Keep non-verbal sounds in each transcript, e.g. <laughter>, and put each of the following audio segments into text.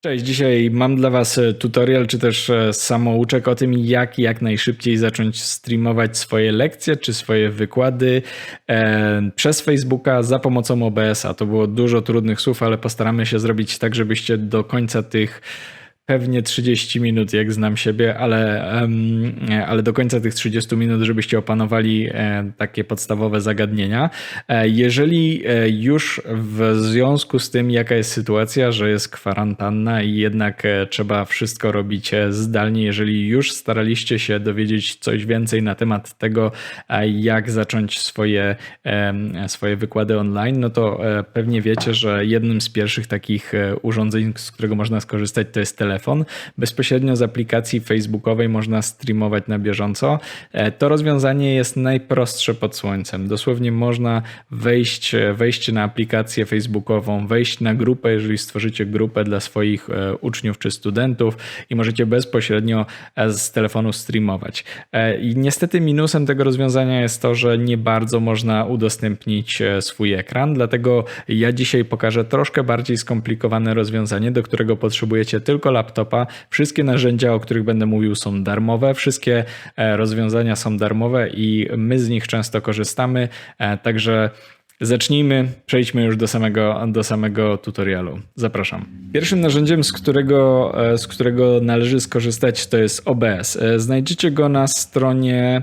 Cześć, dzisiaj mam dla Was e, tutorial, czy też e, samouczek o tym, jak jak najszybciej zacząć streamować swoje lekcje, czy swoje wykłady e, przez Facebooka za pomocą OBS-a. To było dużo trudnych słów, ale postaramy się zrobić tak, żebyście do końca tych pewnie 30 minut, jak znam siebie, ale, ale do końca tych 30 minut, żebyście opanowali e, takie podstawowe zagadnienia. E, jeżeli e, już w związku z tym, jaka jest sytuacja, że jest kwarantanna i jednak trzeba wszystko robić zdalnie, jeżeli już staraliście się dowiedzieć coś więcej na temat tego, jak zacząć swoje, swoje wykłady online, no to pewnie wiecie, że jednym z pierwszych takich urządzeń, z którego można skorzystać, to jest telefon telefon. Bezpośrednio z aplikacji facebookowej można streamować na bieżąco. E, to rozwiązanie jest najprostsze pod słońcem. Dosłownie można wejść, wejść na aplikację facebookową, wejść na grupę, jeżeli stworzycie grupę dla swoich e, uczniów czy studentów i możecie bezpośrednio e, z telefonu streamować. I niestety minusem tego rozwiązania jest to, że nie bardzo można udostępnić swój ekran, dlatego ja dzisiaj pokażę troszkę bardziej skomplikowane rozwiązanie, do którego potrzebujecie tylko laptop laptopa. Wszystkie narzędzia, o których będę mówił, są darmowe, wszystkie e, rozwiązania są darmowe i my z nich często korzystamy. E, także Zacznijmy, przejdźmy już do samego, do samego tutorialu. Zapraszam. Pierwszym narzędziem, z którego, e, z którego należy skorzystać, to jest OBS. Znajdziecie go na stronie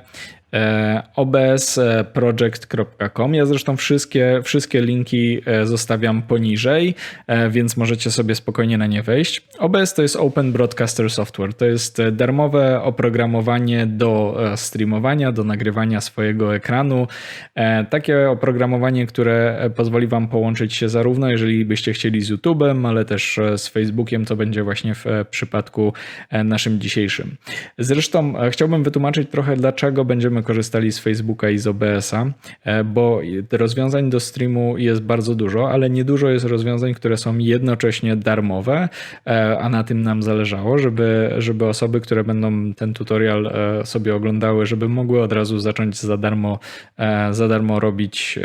obsproject.com. Ja zresztą wszystkie, wszystkie linki e, zostawiam poniżej, e, więc możecie sobie spokojnie na nie wejść. OBS to jest Open Broadcaster Software. To jest darmowe oprogramowanie do streamowania, do nagrywania swojego ekranu. Takie oprogramowanie, które pozwoli Wam połączyć się zarówno, jeżeli byście chcieli z YouTube'em, ale też z Facebookiem, to będzie właśnie w przypadku naszym dzisiejszym. Zresztą chciałbym wytłumaczyć trochę, dlaczego będziemy korzystali z Facebooka i z OBS-a, e, bo rozwiązań do streamu jest bardzo dużo, ale niedużo jest rozwiązań, które są jednocześnie darmowe, e, a na tym nam zależało, żeby, żeby osoby, które będą ten tutorial e, sobie oglądały, żeby mogły od razu zacząć za darmo, za darmo robić,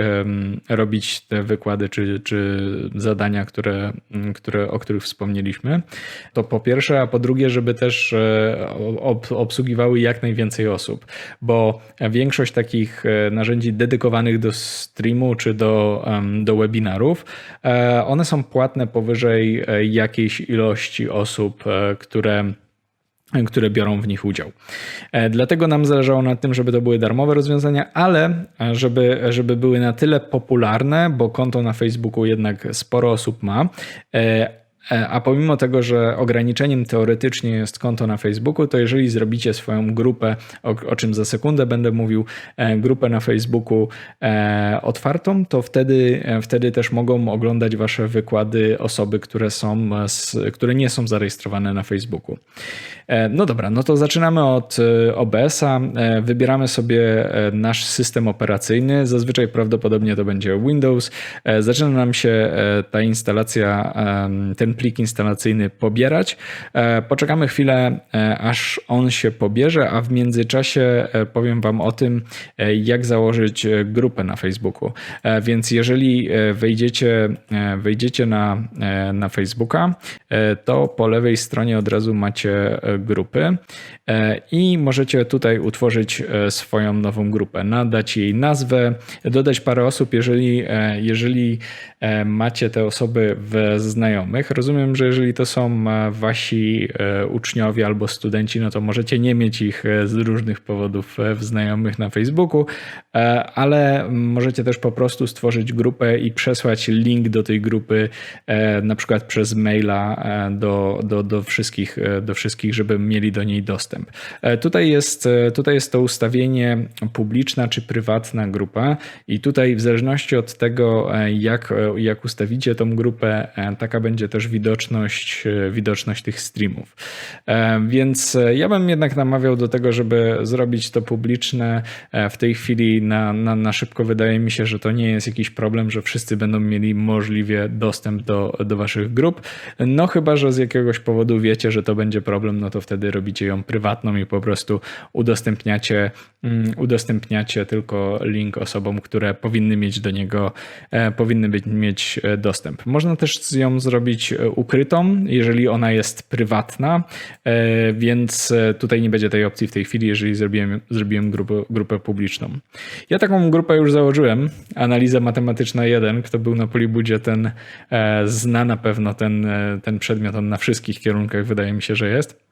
robić te wykłady czy, czy zadania, które, które, o których wspomnieliśmy. To po pierwsze, a po drugie, żeby też obsługiwały jak najwięcej osób, bo większość takich e, narzędzi dedykowanych do streamu czy do, do webinarów, e, one są płatne powyżej e, jakiejś ilości osób, które które biorą w nich udział. Dlatego nam zależało na tym, żeby to były darmowe rozwiązania, ale żeby, żeby były na tyle popularne, bo konto na Facebooku jednak sporo osób ma, a pomimo tego, że ograniczeniem teoretycznie jest konto na Facebooku, to jeżeli zrobicie swoją grupę, o, o czym za sekundę będę mówił, e, grupę na Facebooku e, otwartą, to wtedy, wtedy też mogą oglądać wasze wykłady osoby, które, są, które nie są zarejestrowane na Facebooku. No dobra, no to zaczynamy od OBS-a. Wybieramy sobie nasz system operacyjny. Zazwyczaj prawdopodobnie to będzie Windows. Zaczyna nam się ta instalacja, ten plik instalacyjny pobierać. E, poczekamy chwilę, e, aż on się pobierze, a w międzyczasie e, powiem Wam o tym, jak założyć grupę na Facebooku. Więc jeżeli wejdziecie, wejdziecie na, na Facebooka, to po lewej stronie od razu macie grupy i możecie tutaj utworzyć swoją nową grupę, nadać jej nazwę, dodać parę osób, jeżeli, jeżeli macie te osoby w znajomych. Rozumiem, że jeżeli to są e, wasi e, uczniowie albo studenci, no to możecie nie mieć ich e, z różnych powodów w znajomych na Facebooku, ale możecie też po prostu stworzyć grupę i przesłać link do tej grupy, na przykład przez maila do, do, do, wszystkich, do wszystkich, żeby mieli do niej dostęp. Tutaj jest, tutaj jest to ustawienie publiczna czy prywatna grupa i tutaj w zależności od tego, jak, jak ustawicie tą grupę, taka będzie też widoczność, e, widoczność tych streamów. E, więc e, ja bym jednak namawiał do tego, żeby zrobić to publiczne. W tej chwili na, na, na szybko wydaje mi się, że to nie jest jakiś problem, że wszyscy będą mieli możliwie dostęp do, do waszych grup. No chyba, że z jakiegoś powodu wiecie, że to będzie problem, no to wtedy robicie ją prywatną i po prostu udostępniacie, mm, udostępniacie tylko link osobom, które powinny mieć do niego, powinny być, mieć dostęp. Można też ją zrobić ukrytą, jeżeli ona jest prywatna, więc tutaj nie będzie tej opcji w tej chwili, jeżeli zrobiłem, zrobiłem grupę, grupę publiczną. Ja taką grupę już założyłem, analiza matematyczna 1, kto był na Polibudzie, ten zna na pewno ten, ten przedmiot, on na wszystkich kierunkach wydaje mi się, że jest.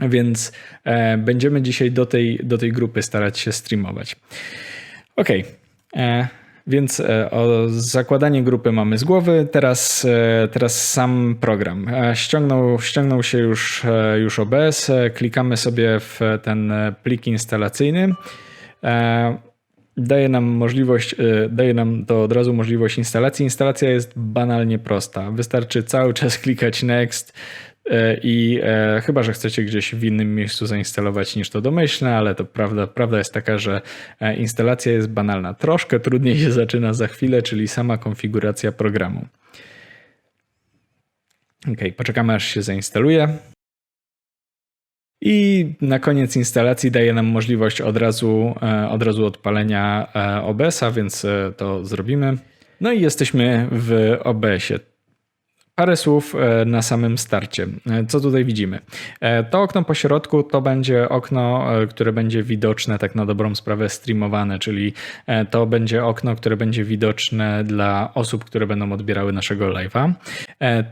Więc e, będziemy dzisiaj do tej, do tej grupy starać się streamować. Ok, e, więc e, o zakładanie grupy mamy z głowy. Teraz, e, teraz sam program. E, ściągnął, ściągnął się już, już OBS. Klikamy sobie w ten plik instalacyjny. Daje nam możliwość, daje nam to od razu możliwość instalacji. Instalacja jest banalnie prosta. Wystarczy cały czas klikać next, I e, chyba, że chcecie gdzieś w innym miejscu zainstalować niż to domyślne, ale to prawda, prawda jest taka, że e, instalacja jest banalna. Troszkę trudniej się zaczyna za chwilę, czyli sama konfiguracja programu. Ok, poczekamy aż się zainstaluje. I na koniec instalacji daje nam możliwość od razu, od razu odpalenia OBS-a, więc to zrobimy. No i jesteśmy w OBS-ie. Parę słów e, na samym starcie. E, co tutaj widzimy? E, to okno po środku to będzie okno, które będzie widoczne tak na dobrą sprawę streamowane, czyli to będzie okno, które będzie widoczne dla osób, które będą odbierały naszego live'a.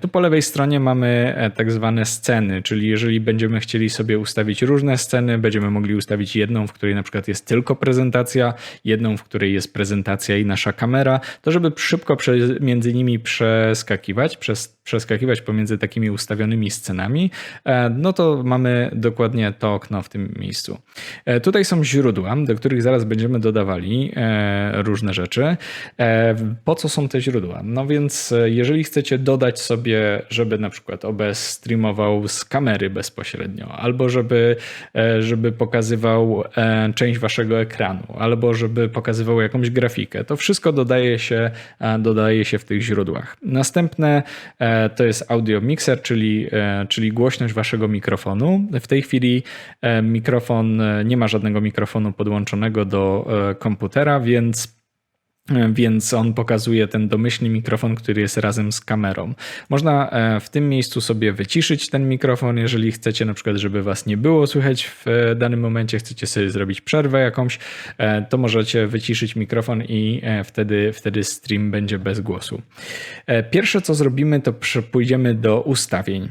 Tu po lewej stronie mamy tak zwane sceny, czyli jeżeli będziemy chcieli sobie ustawić różne sceny, będziemy mogli ustawić jedną, w której na przykład jest tylko prezentacja, jedną, w której jest prezentacja i nasza kamera, to żeby szybko między nimi przeskakiwać przez przeskakiwać pomiędzy takimi ustawionymi scenami, e, no to mamy dokładnie to okno w tym miejscu. E, tutaj są źródła, do których zaraz będziemy dodawali e, różne rzeczy. Po co są te źródła? No więc jeżeli chcecie dodać sobie, żeby na przykład OBS streamował z kamery bezpośrednio, albo żeby, żeby pokazywał część waszego ekranu, albo żeby pokazywał jakąś grafikę, to wszystko dodaje się, dodaje się w tych źródłach. Następne to jest audio mixer, czyli, e, czyli głośność waszego mikrofonu. W tej chwili e, mikrofon, e, nie ma żadnego mikrofonu podłączonego do komputera, więc więc on pokazuje ten domyślny mikrofon, który jest razem z kamerą. Można e, w tym miejscu sobie wyciszyć ten mikrofon, jeżeli chcecie na przykład, żeby was nie było słychać w e, danym momencie, chcecie sobie zrobić przerwę jakąś, e, to możecie wyciszyć mikrofon i wtedy, wtedy stream będzie bez głosu. Pierwsze co zrobimy, to pójdziemy do ustawień.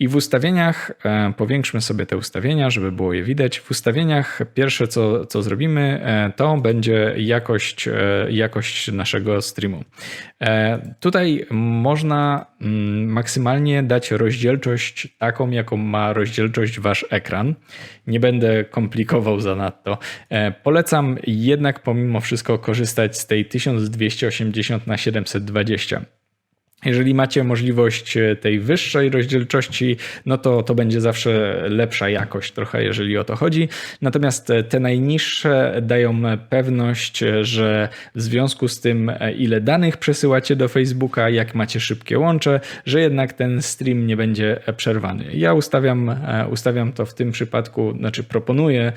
I w ustawieniach, e, powiększmy sobie te ustawienia, żeby było je widać. W ustawieniach pierwsze, co, co zrobimy, e, to będzie jakość, e, jakość naszego streamu. Tutaj można mm, maksymalnie dać rozdzielczość taką, jaką ma rozdzielczość wasz ekran. Nie będę komplikował zanadto. Polecam jednak pomimo wszystko korzystać z tej 1280 na 720 jeżeli macie możliwość e, tej wyższej rozdzielczości, no to to będzie zawsze lepsza jakość trochę, jeżeli o to chodzi. Natomiast e, te najniższe dają pewność, e, że w związku z tym, ile danych przesyłacie do Facebooka, jak macie szybkie łącze, że jednak ten stream nie będzie przerwany. Ja ustawiam, ustawiam to w tym przypadku, znaczy proponuję,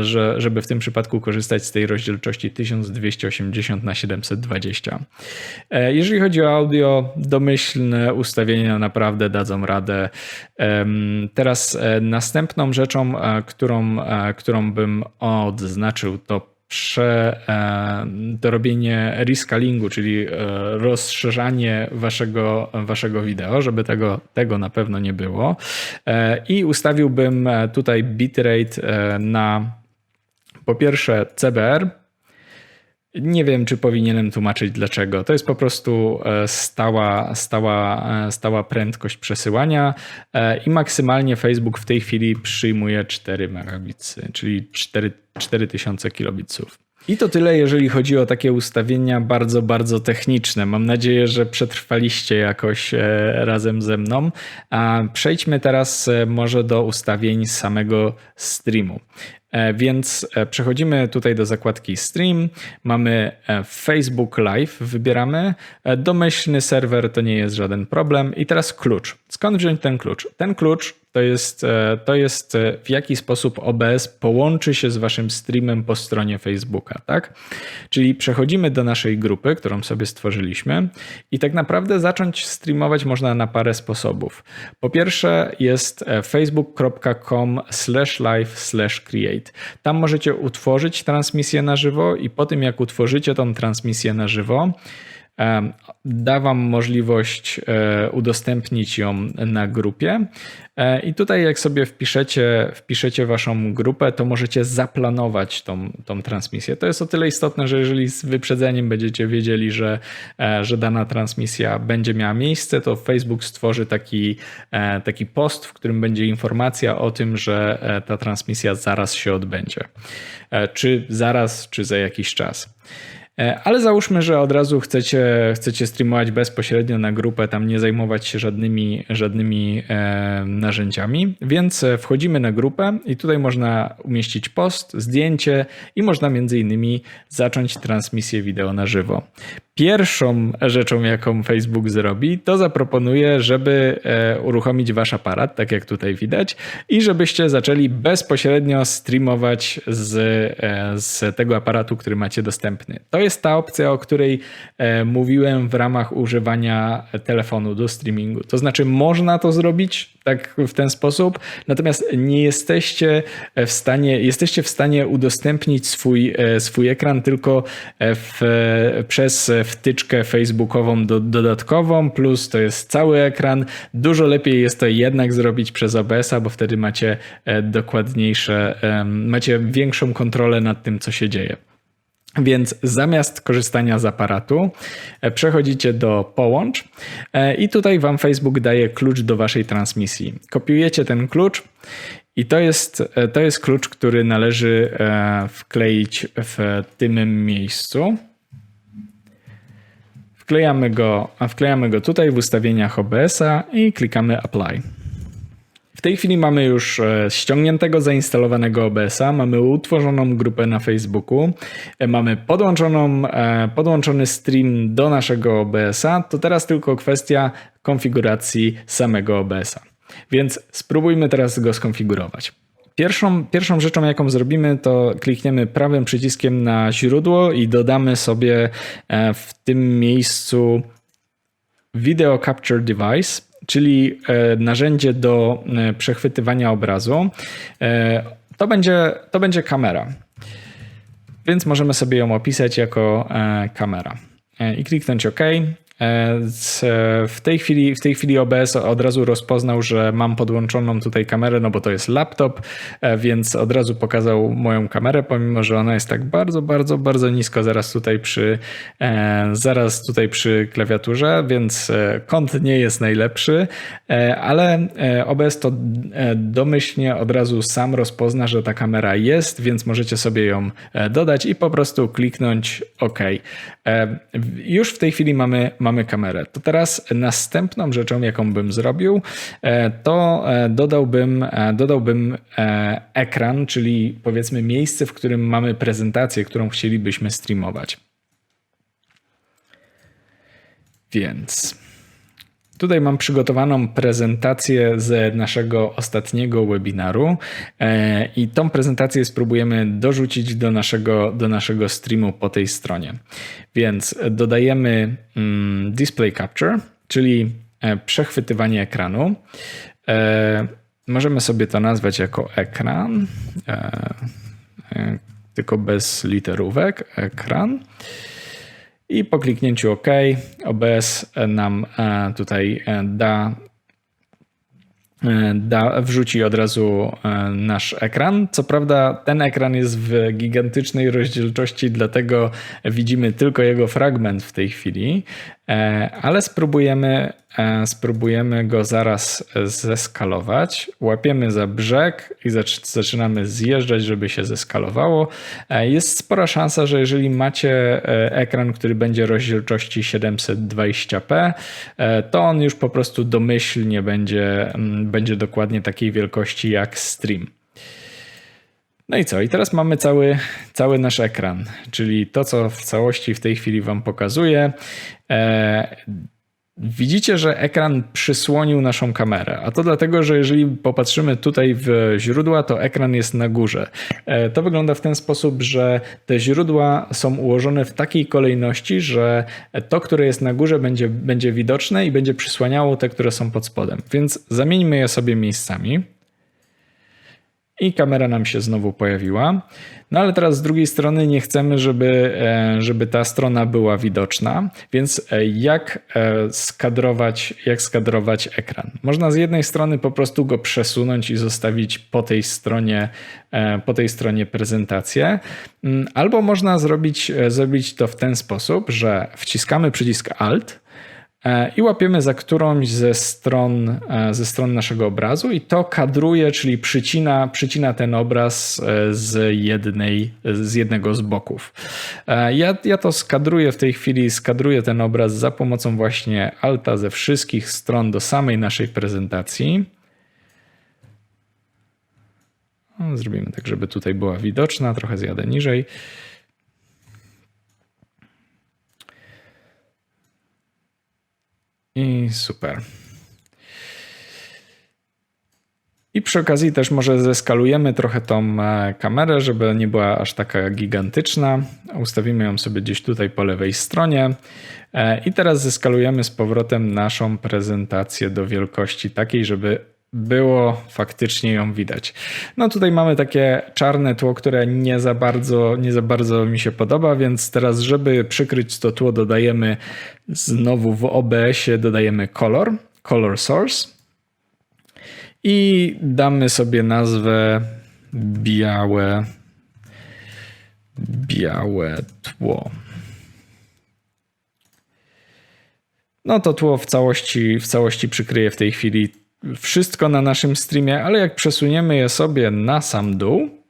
że, żeby w tym przypadku korzystać z tej rozdzielczości 1280 na 720. Jeżeli chodzi o audio, domyślne ustawienia naprawdę dadzą radę. Teraz e, następną rzeczą, e, którą, e, którą bym odznaczył, to prze, to rescalingu, czyli rozszerzanie waszego, waszego wideo, żeby tego, tego na pewno nie było. I ustawiłbym tutaj bitrate na po pierwsze CBR, nie wiem, czy powinienem tłumaczyć dlaczego. To jest po prostu e, stała, stała, e, stała prędkość przesyłania e, i maksymalnie Facebook w tej chwili przyjmuje 4 megabits, czyli 4, 4000 kilobitsów. I to tyle, jeżeli chodzi o takie ustawienia bardzo, bardzo techniczne. Mam nadzieję, że przetrwaliście jakoś razem ze mną. Przejdźmy teraz może do ustawień samego streamu. Więc przechodzimy tutaj do zakładki Stream, mamy Facebook Live, wybieramy. Domyślny serwer to nie jest żaden problem. I teraz klucz. Skąd wziąć ten klucz? Ten klucz to jest, e, to jest e, w jaki sposób OBS połączy się z waszym streamem po stronie Facebooka, tak? Czyli przechodzimy do naszej grupy, którą sobie stworzyliśmy i tak naprawdę zacząć streamować można na parę sposobów. Po pierwsze jest e, facebook.com live create. Tam możecie utworzyć transmisję na żywo i po tym jak utworzycie tą transmisję na żywo, da Wam możliwość e, udostępnić ją na grupie. E, I tutaj, jak sobie wpiszecie, wpiszecie Waszą grupę, to możecie zaplanować tą, tą transmisję. To jest o tyle istotne, że jeżeli z wyprzedzeniem będziecie wiedzieli, że, e, że dana transmisja będzie miała miejsce, to Facebook stworzy taki, taki post, w którym będzie informacja o tym, że ta transmisja zaraz się odbędzie. Czy zaraz, czy za jakiś czas. E, ale załóżmy, że od razu chcecie, chcecie streamować bezpośrednio na grupę, tam nie zajmować się żadnymi, żadnymi e, narzędziami, więc e, wchodzimy na grupę i tutaj można umieścić post, zdjęcie i można między innymi zacząć transmisję wideo na żywo. Pierwszą rzeczą, jaką Facebook zrobi, to zaproponuje, żeby e, uruchomić wasz aparat, tak jak tutaj widać, i żebyście zaczęli bezpośrednio streamować z, e, z tego aparatu, który macie dostępny. To jest ta opcja, o której e, mówiłem w ramach używania telefonu do streamingu. To znaczy, można to zrobić tak w ten sposób, natomiast nie jesteście w stanie, jesteście w stanie udostępnić swój, swój ekran tylko w, przez wtyczkę facebookową do, dodatkową, plus to jest cały ekran. Dużo lepiej jest to jednak zrobić przez OBS-a, bo wtedy macie e, dokładniejsze, macie większą kontrolę nad tym, co się dzieje. Więc zamiast korzystania z aparatu, e, przechodzicie do połącz e, i tutaj Wam Facebook daje klucz do Waszej transmisji. Kopiujecie ten klucz i to jest, to jest klucz, który należy wkleić w tym miejscu. Wklejamy go, wklejamy go tutaj w ustawieniach OBS-a i klikamy Apply. W tej chwili mamy już e, ściągniętego, zainstalowanego OBS-a, mamy utworzoną grupę na Facebooku, e, mamy podłączoną, e, podłączony stream do naszego OBS-a. To teraz tylko kwestia konfiguracji samego OBS-a. Więc spróbujmy teraz go skonfigurować. Pierwszą, pierwszą rzeczą, jaką zrobimy, to klikniemy prawym przyciskiem na źródło i dodamy sobie e, w tym miejscu Video Capture Device, czyli e, narzędzie do e, przechwytywania obrazu. To będzie, to będzie kamera, więc możemy sobie ją opisać jako kamera i kliknąć OK. E, w tej, chwili, w tej chwili OBS od razu rozpoznał, że mam podłączoną tutaj kamerę, no bo to jest laptop, e, więc od razu pokazał moją kamerę, pomimo że ona jest tak bardzo, bardzo, bardzo nisko zaraz tutaj przy, e, zaraz tutaj przy klawiaturze, więc kąt nie jest najlepszy, ale OBS to domyślnie od razu sam rozpozna, że ta kamera jest, więc możecie sobie ją dodać i po prostu kliknąć OK. Już w tej chwili mamy mamy kamerę. To teraz następną rzeczą, jaką bym zrobił, e, to e, dodałbym, e, dodałbym ekran, czyli powiedzmy miejsce, w którym mamy prezentację, którą chcielibyśmy streamować. Więc Tutaj mam przygotowaną prezentację z naszego ostatniego webinaru e, i tą prezentację spróbujemy dorzucić do naszego, do naszego streamu po tej stronie. Więc dodajemy mm, display capture, czyli e, przechwytywanie ekranu. E, możemy sobie to nazwać jako ekran, tylko bez literówek, ekran. I po kliknięciu OK OBS nam e, tutaj e, da E, da, wrzuci od razu nasz ekran. Co prawda, ten ekran jest w gigantycznej rozdzielczości, dlatego widzimy tylko jego fragment w tej chwili, ale spróbujemy, spróbujemy go zaraz zeskalować. Łapiemy za brzeg i zaczynamy zjeżdżać, żeby się zeskalowało. Jest spora szansa, że jeżeli macie ekran, który będzie rozdzielczości 720p, to on już po prostu domyślnie będzie będzie dokładnie takiej wielkości jak stream. No i co? I teraz mamy cały, cały nasz ekran, czyli to, co w całości w tej chwili Wam pokazuję. E, widzicie, że ekran przysłonił naszą kamerę, a to dlatego, że jeżeli popatrzymy tutaj w źródła, to ekran jest na górze. E, to wygląda w ten sposób, że te źródła są ułożone w takiej kolejności, że to, które jest na górze, będzie, będzie widoczne i będzie przysłaniało te, które są pod spodem. Więc zamieńmy je sobie miejscami. I kamera nam się znowu pojawiła. No ale teraz z drugiej strony nie chcemy, żeby, e, żeby ta strona była widoczna, więc e, jak e, skadrować, jak skadrować ekran? Można z jednej strony po prostu go przesunąć i zostawić po tej stronie, po tej stronie prezentację, mm, albo można zrobić, zrobić to w ten sposób, że wciskamy przycisk Alt, i łapiemy za którąś ze stron, e, ze stron naszego obrazu i to kadruje, czyli przycina, przycina ten obraz e, z, jednej, z jednego z boków. Ja, ja to skadruję w tej chwili, skadruję ten obraz za pomocą właśnie alta ze wszystkich stron do samej naszej prezentacji. Zrobimy tak, żeby tutaj była widoczna, trochę zjadę niżej. I super. I przy okazji też może zeskalujemy trochę tą e, kamerę, żeby nie była aż taka gigantyczna. Ustawimy ją sobie gdzieś tutaj po lewej stronie. E, I teraz zeskalujemy z powrotem naszą prezentację do wielkości takiej, żeby było faktycznie ją widać. No tutaj mamy takie czarne tło, które nie za bardzo, nie za bardzo mi się podoba, więc teraz, żeby przykryć to tło, dodajemy znowu w OBS-ie dodajemy color, color source i damy sobie nazwę białe białe tło. No to tło w całości, w całości przykryje w tej chwili wszystko na naszym streamie, ale jak przesuniemy je sobie na sam dół,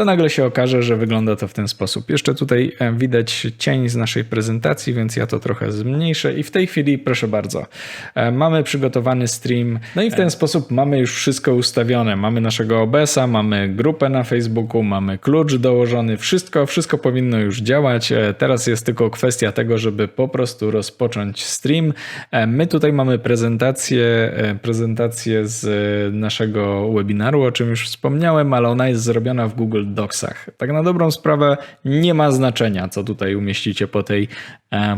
to nagle się okaże, że wygląda to w ten sposób. Jeszcze tutaj e, widać cień z naszej prezentacji, więc ja to trochę zmniejszę i w tej chwili, proszę bardzo, e, mamy przygotowany stream. No i w ten e. sposób mamy już wszystko ustawione. Mamy naszego OBS-a, mamy grupę na Facebooku, mamy klucz dołożony, wszystko, wszystko powinno już działać. Teraz jest tylko kwestia tego, żeby po prostu rozpocząć stream. My tutaj mamy prezentację, prezentację z naszego webinaru, o czym już wspomniałem, ale ona jest zrobiona w Google Google Tak na dobrą sprawę nie ma znaczenia, co tutaj umieścicie po tej,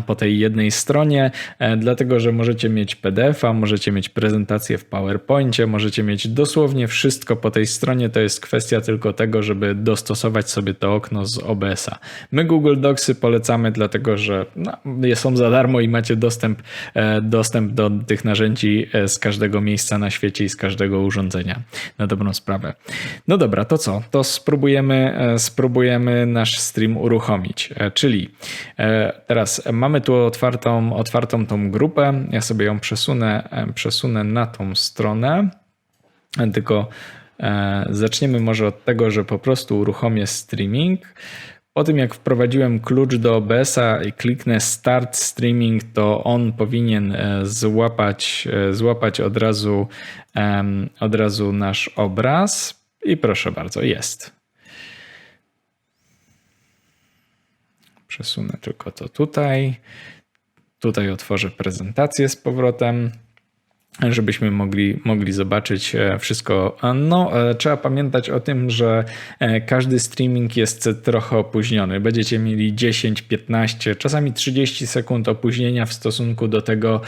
po tej jednej stronie, e, dlatego że możecie mieć PDF-a, możecie mieć prezentację w PowerPoincie, możecie mieć dosłownie wszystko po tej stronie. To jest kwestia tylko tego, żeby dostosować sobie to okno z OBS-a. My Google Docsy polecamy, dlatego że no, są za darmo i macie dostęp, e, dostęp do tych narzędzi z każdego miejsca na świecie i z każdego urządzenia. Na dobrą sprawę. No dobra, to co? To spróbujemy, e, spróbujemy nasz stream uruchomić. E, czyli e, mamy tu otwartą, otwartą tą grupę. Ja sobie ją przesunę, przesunę na tą stronę. Tylko zaczniemy może od tego, że po prostu uruchomię streaming. Po tym jak wprowadziłem klucz do OBS-a i kliknę Start Streaming, to on powinien złapać, złapać od razu, od razu nasz obraz. I proszę bardzo, jest. Przesunę tylko to tutaj. Tutaj otworzę prezentację z powrotem żebyśmy mogli, mogli zobaczyć e, wszystko. No, e, trzeba pamiętać o tym, że e, każdy streaming jest trochę opóźniony. Będziecie mieli 10, 15, czasami 30 sekund opóźnienia w stosunku do tego,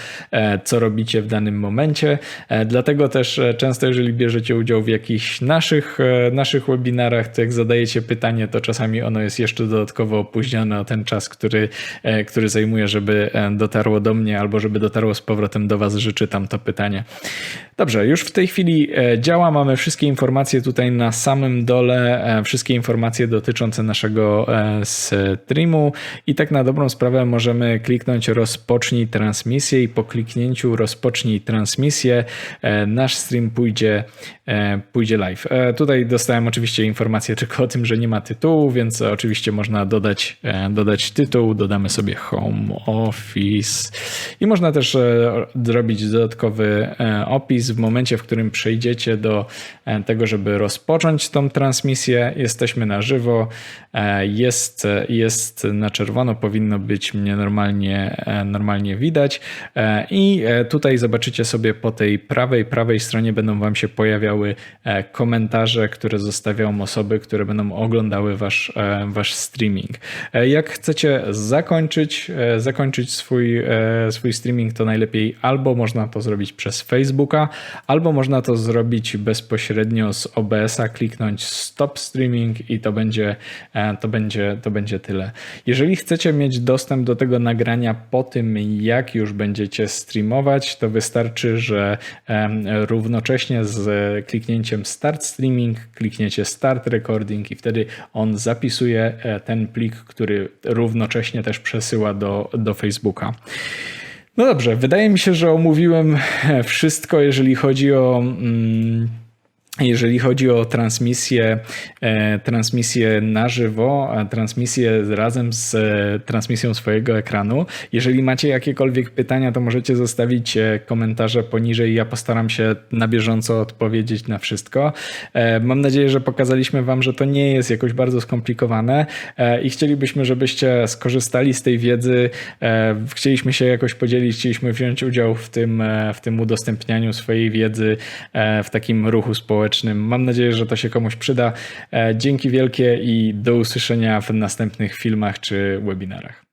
co robicie w danym momencie. Dlatego też często, jeżeli bierzecie udział w jakichś naszych, naszych webinarach, to jak zadajecie pytanie, to czasami ono jest jeszcze dodatkowo opóźnione o ten czas, który, który zajmuje, żeby dotarło do mnie albo żeby dotarło z powrotem do Was, że czytam to pytanie pytanie. Dobrze, już w tej chwili e, działa. Mamy wszystkie informacje tutaj na samym dole, e, wszystkie informacje dotyczące naszego e, streamu i tak na dobrą sprawę możemy kliknąć rozpocznij transmisję i po kliknięciu rozpocznij transmisję nasz stream pójdzie, pójdzie live. Tutaj dostałem oczywiście informację tylko o tym, że nie ma tytułu, więc oczywiście można dodać, dodać tytuł, dodamy sobie home office i można też zrobić dodatkowy e, opis. W momencie, w którym przejdziecie do e, tego, żeby rozpocząć tą transmisję, jesteśmy na żywo. E, Jest, jest na czerwono, powinno być mnie normalnie, normalnie widać. I tutaj zobaczycie sobie po tej prawej, prawej stronie będą Wam się pojawiały komentarze, które zostawiają osoby, które będą oglądały Wasz, wasz streaming. Jak chcecie zakończyć, zakończyć swój, swój streaming, to najlepiej albo można to zrobić przez Facebooka, albo można to zrobić bezpośrednio z OBS-a, kliknąć stop streaming i to będzie, e, to będzie, to będzie tyle. Jeżeli chcecie mieć dostęp do tego nagrania po tym, jak już będziecie streamować, to wystarczy, że em, równocześnie z kliknięciem start streaming, klikniecie start recording i wtedy on zapisuje e, ten plik, który równocześnie też przesyła do, do Facebooka. No dobrze, wydaje mi się, że omówiłem <laughs> wszystko, jeżeli chodzi o. Mm, jeżeli chodzi o transmisję, e, transmisję na żywo, transmisję razem z e, transmisją swojego ekranu. Jeżeli macie jakiekolwiek pytania, to możecie zostawić e, komentarze poniżej. Ja postaram się na bieżąco odpowiedzieć na wszystko. Mam nadzieję, że pokazaliśmy Wam, że to nie jest jakoś bardzo skomplikowane i chcielibyśmy, żebyście skorzystali z tej wiedzy. Chcieliśmy się jakoś podzielić, chcieliśmy wziąć udział w tym, w tym udostępnianiu swojej wiedzy w takim ruchu społecznym. Mam nadzieję, że to się komuś przyda. E, Dzięki wielkie i do usłyszenia w następnych filmach czy webinarach.